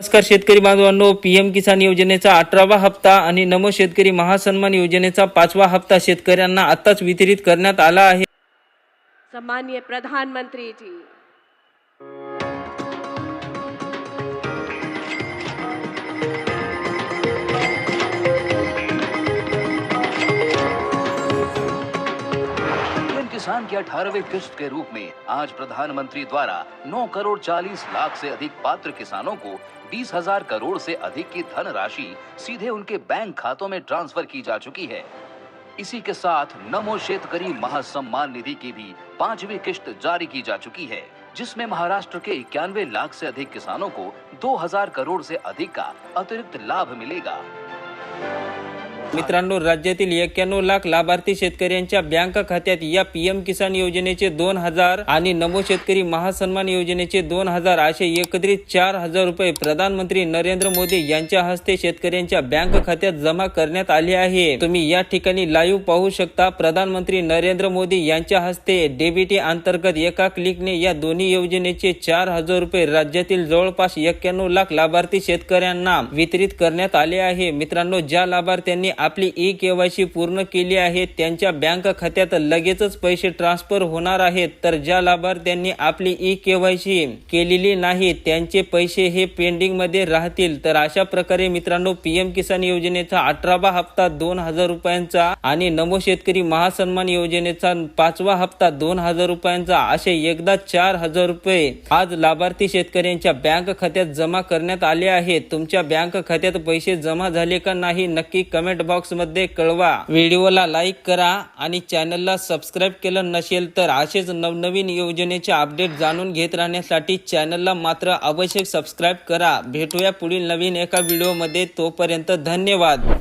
नमस्कार शेतकरी बांधवांनो पीएम किसान योजनेचा अठरावा हप्ता आणि नमो शेतकरी महासन्मान योजनेचा पाचवा हप्ता शेतकऱ्यांना आताच वितरित करण्यात आला आहे. सम्मान्य प्रधानमंत्री जी किसान की 18वें किस्त के रूप में आज प्रधानमंत्री द्वारा 9 करोड़ 40 लाख से अधिक पात्र किसानों को बीस हज़ार करोड़ से अधिक की धन राशि सीधे उनके बैंक खातों में ट्रांसफ़र की जा चुकी है। इसी के साथ नमो शेतकरी महासम्मान निधि की भी पांचवी किस्त जारी की जा चुकी है, जिसमें महाराष्ट्र के इक्यानवे लाख से अधिक किसानों को 2000 करोड़ से अधिक का अतिरिक्त लाभ मिलेगा। मित्रांनो राज्यातील एक्क्याण्णव लाख लाभार्थी शेतकऱ्यांच्या बँक खात्यात या पीएम किसान योजनेचे दोन हजार आणि नमो शेतकरी महासन्मान योजनेचे दोन हजार असे एकत्रित चार हजार रुपये प्रधानमंत्री नरेंद्र मोदी यांच्या हस्ते शेतकऱ्यांच्या बँक खात्यात जमा करण्यात आले आहे. तुम्ही या ठिकाणी लाईव्ह पाहू शकता प्रधानमंत्री नरेंद्र मोदी यांच्या हस्ते डीबीटी अंतर्गत एका क्लिकने या दोन्ही योजनेचे चार हजार रुपये राज्यातील जवळपास एक्क्याण्णव लाख लाभार्थी शेतकऱ्यांना वितरित करण्यात आले आहे. मित्रांनो ज्या लाभार्थ्यांनी आपली ई केवायसी पूर्ण केली आहे त्यांच्या बँक खात्यात लगेचच पैसे ट्रान्सफर होणार आहेत. तर ज्या लाभार्थ्यांनी आपली ई केवायसी केलेली नाही त्यांचे पैसे हे पेंडिंगमध्ये राहतील. तर अशा प्रकारे मित्रांनो पीएम किसान योजनेचा अठरावा हप्ता दोन हजार रुपयांचा आणि नमो शेतकरी महासन्मान योजनेचा पाचवा हप्ता दोन हजार रुपयांचा असे एकदा चार हजार रुपये आज लाभार्थी शेतकऱ्यांच्या बँक खात्यात जमा करण्यात आले आहेत. तुमच्या बँक खात्यात पैसे जमा झाले का नाही नक्की कमेंट बॉक्समध्ये कळवा. व्हिडिओला लाईक करा आणि चॅनलला सबस्क्राईब केलं नसेल तर असेच नवनवीन योजनेचे अपडेट जाणून घेत राहण्यासाठी चॅनलला मात्र आवश्यक सबस्क्राईब करा. भेटूया पुढील नवीन एका व्हिडिओमध्ये. तोपर्यंत धन्यवाद.